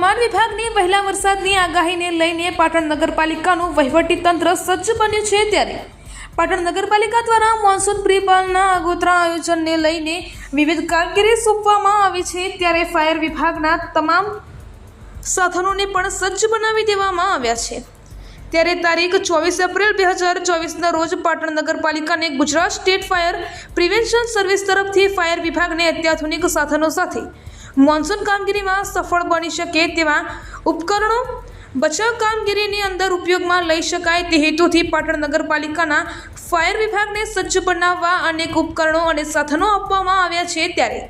હવામાન વિભાગની વહેલા વરસાદની આગાહીને લઈને પાટણ નગરપાલિકાનું વહીવટી તંત્ર સજ્જ બન્યું છે ત્યારે પાટણ નગરપાલિકા દ્વારા મોન્સૂન પ્રી-પાલના આગોતરા આયોજનને લઈને વિવિધ કામગીરી સોંપવામાં આવી છે ત્યારે ફાયર વિભાગના તમામ સાધનોને પણ સજ્જ બનાવી દેવામાં આવ્યા છે. ત્યારે તારીખ ચોવીસ એપ્રિલ બે હજાર ચોવીસના રોજ પાટણ નગરપાલિકાને Gujarat state fire prevention service તરફથી ફાયર વિભાગને અત્યાધુનિક સાધનો સાથે મોન્સૂન કામગીરીમાં સફળ બની શકે તેવા ઉપકરણો બચાવ કામગીરીની અંદર ઉપયોગમાં લઈ શકાય તે હેતુથી પાટણ નગરપાલિકાના ફાયર વિભાગને સજ્જ બનાવવા અનેક ઉપકરણો અને સાધનો આપવામાં આવ્યા છે ત્યારે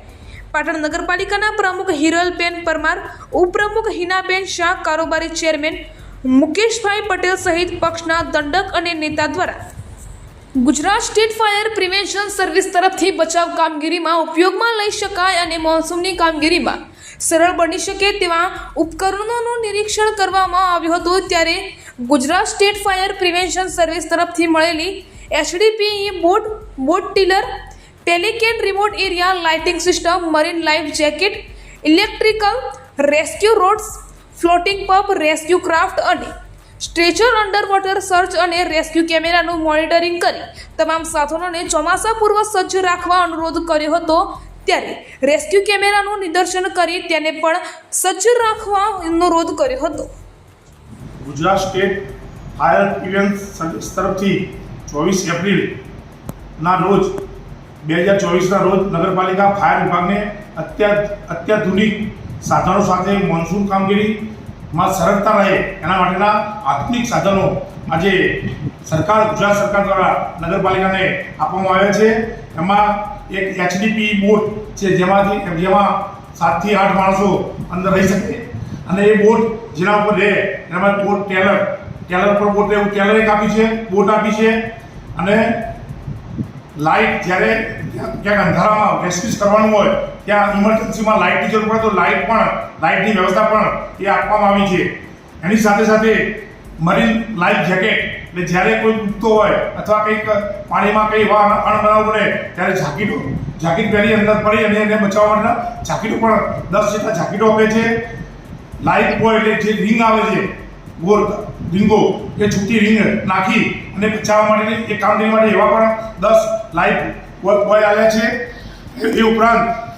પાટણ નગરપાલિકાના પ્રમુખ હિરલબેન પરમાર, ઉપપ્રમુખ હિનાબેન શાહ, કારોબારી ચેરમેન મુકેશભાઈ પટેલ સહિત પક્ષના દંડક અને નેતા દ્વારા Gujarat state fire prevention service તરફથી બચાવ કામગીરીમાં ઉપયોગમાં લઈ શકાય અને મોન્સૂનની કામગીરીમાં સરળ બની શકે તેવા ઉપકરણોનું નિરીક્ષણ કરવામાં આવ્યું હતું ત્યારે Gujarat state fire prevention service તરફથી મળેલી HDPE boat boat tiller, pelican remote area, lighting system, marine life jacket, electrical rescue rods, floating pump rescue craft અને સ્ટ્રેચર અંડરવોટર સર્ચ અને રેસ્ક્યુ કેમેરાનું મોનિટરિંગ કરી તમામ સાધનોને ચોમાસાપૂર્વક સજ્જ રાખવા અનુરોધ કર્યો હતો. ત્યારે રેસ્ક્યુ કેમેરાનું નિદર્શન કરી તેને પણ સજ્જ રાખવા અનુરોધ કર્યો હતો. ગુજરાત સ્ટેટ ફાયર સર્વિસ તરફથી ચોવીસ એપ્રિલના રોજ, બે હજાર ચોવીસના રોજ નગરપાલિકા ફાયર વિભાગને અત્યા અત્યાધુનિક સાધનો સાથે મોન્સૂન કામગીરીમાં સરળતા રહે એના માટેના આધુનિક સાધનો આજે સરકાર, ગુજરાત સરકાર દ્વારા નગરપાલિકાને આપવામાં આવ્યા છે. એમાં એક એચડીપી બોટ છે, જેમાંથી, જેમાં સાતથી આઠ માણસો અંદર રહી શકે. અને એ બોટ જેના ઉપર રહે એનામાં બોટ ટેલર. ટેલર પર બોટ એવું ટેલર એક આપી છે, બોટ આપી છે. અને લાઇટ જ્યારે ક્યાંક અંધારામાં રેસ્ક્યુઝ કરવાનું હોય, ત્યાં ઇમરજન્સીમાં લાઇટની જરૂર પડે તો લાઇટ પણ લાઇટની વ્યવસ્થા પણ એ આપવામાં આવી છે. એની સાથે સાથે મરીન લાઈફ જેકેટ એટલે જ્યારે કોઈ ડૂબતો હોય અથવા કંઈક પાણીમાં કંઈ અણ અણબનાવ બને, ત્યારે જાકીટો, જાકીટ પહેરી અંદર પડી અને એને બચાવવા માટેના જાકીટો પણ દસ જેટલા જાકીટો આપે છે. લાઈફ બોય એટલે જે રિંગ આવે છે ગોર રીંગો, એ છૂટી રીંગ નાખી અને બચાવવા માટેની એ કામગીરી માટે એવા પણ દસ લાઈફ બોય આવ્યા છે એ- ઉપરાંત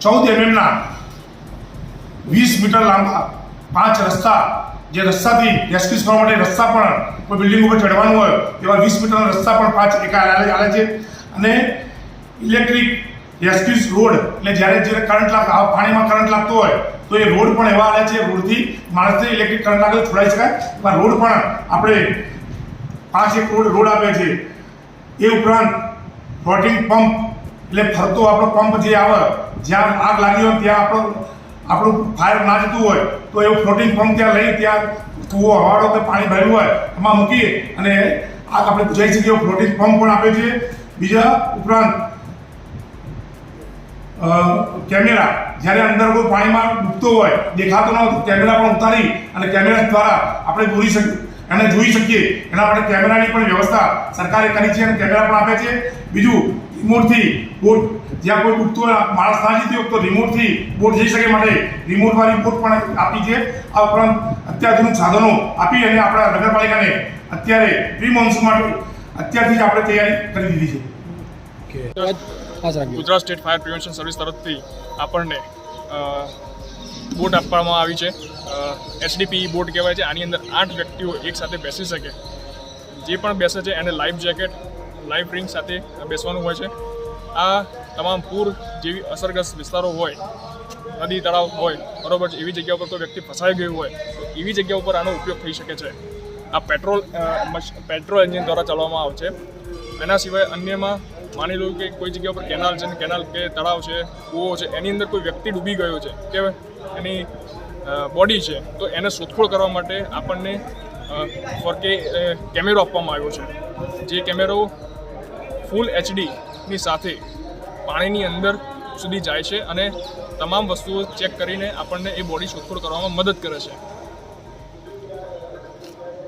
ચૌદ એમએમના વીસ મીટર લાંબા, પાંચ રસ્તા, જે રસ્તાથી રેસ્ક્યુઝ કરવા માટે રસ્તા પણ, કોઈ બિલ્ડિંગ ઉપર ચડવાનું હોય, એવા વીસ મીટરના રસ્તા પણ પાંચ એકા આલે છે. અને ઇલેક્ટ્રિક રેસ્ક્યુઝ રોડ એટલે જ્યારે જ્યારે કરંટ લાગ પાણીમાં કરંટ લાગતો હોય, તો એ રોડ પણ એવા આવે છે રોડથી માણસને ઇલેક્ટ્રિક કરંટ લાગે છોડાઈ શકાય. એવા રોડ પણ આપણે પાંચ એક રોડ રોડ આપે છે. એ ઉપરાંત ફ્લોટિંગ પંપ એટલે ફરતો આપણો પંપ જે આવે, જ્યાં આગ લાગી હોય ત્યાં આપણો, આપણું ફાયર ના જતું હોય, તો એવું ફ્લોટિંગ પંપ ત્યાં લઈ ત્યાં કૂવો, હવાડો કે પાણી ભરેલું હોય, એમાં મૂકીએ અને આગ આપણે બુજાઈ શકીએ એવું ફ્લોટિંગ પંપ પણ આપે છે. બીજા ઉપરાંત કેમેરા, જ્યારે અંદર કોઈ પાણીમાં ડૂબતો હોય, દેખાતો ન હોય કેમેરા પણ ઉતારી અને કેમેરા દ્વારા આપણે દોરી શકીએ. એને જોઈ શકીએ. એના માટે કેમેરાની પણ વ્યવસ્થા સરકારે કરી છે અને કેમેરા પણ આપે છે. બીજું, રિમોટથી બોટ, જ્યાં કોઈ ડૂબતો માણસ ના જીતી તો રિમોટથી બોટ જઈ શકે માટે. રિમોટવાળી બોટ પણ આપી છે. આ ઉપરાંત અત્યાધુનિક સાધનો આપી અને આપણા નગરપાલિકાને અત્યારે પ્રી મોન્સૂન માટે અત્યારથી જ આપણે તૈયારી કરી દીધી છે. Gujarat state fire prevention service તરફથી આપણને બોટ આપવામાં આવી છે. એચડીપી બોટ કહેવાય છે. આની અંદર આઠ વ્યક્તિઓ એકસાથે બેસી શકે. જે પણ બેસે છે એને લાઈફ જેકેટ, લાઈફ રિંગ સાથે બેસવાનું હોય છે. આ તમામ પૂર જેવી અસરગ્રસ્ત વિસ્તારો હોય, નદી, તળાવ હોય, બરોબર એવી જગ્યા ઉપર કોઈ વ્યક્તિ ફસાઈ ગયું હોય, તો એવી જગ્યા ઉપર આનો ઉપયોગ થઈ શકે છે. આ પેટ્રોલ પેટ્રોલ એન્જિન દ્વારા ચલાવવામાં આવે છે. એના સિવાય અન્યમાં માની લો કે કોઈ જગ્યા ઉપર કેનાલ છે કેનાલ કે તળાવ છે, કૂવો છે, એની અંદર કોઈ વ્યક્તિ ડૂબી ગયો છે, કે એની બોડી છે, તો એને શોધખોળ કરવા માટે આપણને ફરકે કેમેરો આપવામાં આવ્યો છે. જે કેમેરો ફૂલ એચડીની સાથે પાણીની અંદર સુધી જાય છે અને તમામ વસ્તુઓ ચેક કરીને આપણને એ બોડી શોધખોળ કરવામાં મદદ કરે છે.